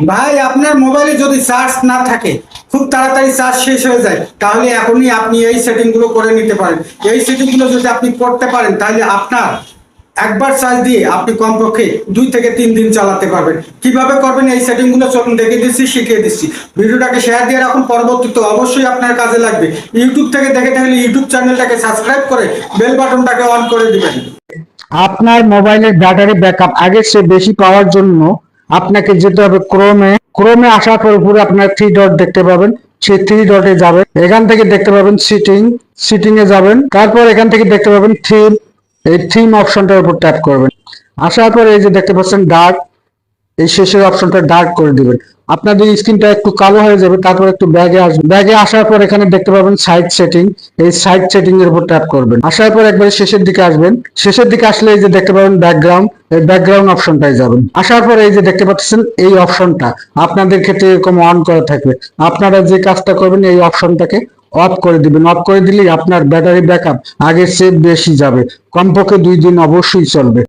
ভাই, আপনার মোবাইলে যদি চার্জ না থাকে, খুব তাড়াতাড়ি চার্জ শেষ হয়ে যায়, তাহলে এখনই আপনি এই সেটিংগুলো করে নিতে পারেন। এই সেটিংগুলো যদি আপনি করতে পারেন, তাহলে আপনার একবার চার্জ দিয়ে আপনি কমপক্ষে দুই থেকে তিন দিন চালাতে পারবেন। কীভাবে করবেন? এই সেটিংগুলো চলুন, দেখে দিচ্ছি, শিখিয়ে দিচ্ছি। ভিডিওটাকে শেয়ার দিয়ে রাখুন, পরবর্তীতে অবশ্যই আপনার কাজে লাগবে। ইউটিউব থেকে দেখে থাকলে ইউটিউব চ্যানেলটাকে সাবস্ক্রাইব করে বেল বাটনটাকে অন করে দিবেন। আপনার মোবাইলের ব্যাটারি ব্যাকআপ আগের চেয়ে বেশি পাওয়ার জন্য আপনাকে যেতে হবে ক্রোমে ক্রোমে আসার পর উপরে আপনার থ্রি ডট দেখতে পাবেন। সেই থ্রি ডটে যাবেন। এখান থেকে দেখতে পাবেন সিটিং সিটিং এ যাবেন। তারপর এখান থেকে দেখতে পাবেন থিম এই থিম অপশনটার উপর ট্যাপ করবেন। আসার পর এই যে দেখতে পাচ্ছেন ডার্ক এই শেষের অপশনটা ডার্ক করে দিবেন। আপনাদের স্ক্রিনটা একটু কালো হয়ে যাবে, তারপর একটু ব্যাগে আসবে। ব্যাগে আসার পর এখানে দেখতে পাবেন সাইড সেটিং এই সাইড সেটিং এর উপর ট্যাপ করবেন। আসার পর একবারে শেষের দিকে আসবেন। শেষের দিকে আসলে এই যে দেখতে পাবেন ব্যাকগ্রাউন্ড এই ব্যাকগ্রাউন্ড অপশনটায় যাবেন। আসার পর এই যে দেখতে পাচ্ছেন এই অপশনটা আপনাদের ক্ষেত্রে এরকম অন করা থাকবে। আপনারা যে কাজটা করবেন এই অপশনটাকে অফ করে দিবেন। অফ করে দিলেই আপনার ব্যাটারি ব্যাকআপ আগের চেয়ে বেশি যাবে। কমপক্ষে দুই দিন অবশ্যই চলবে।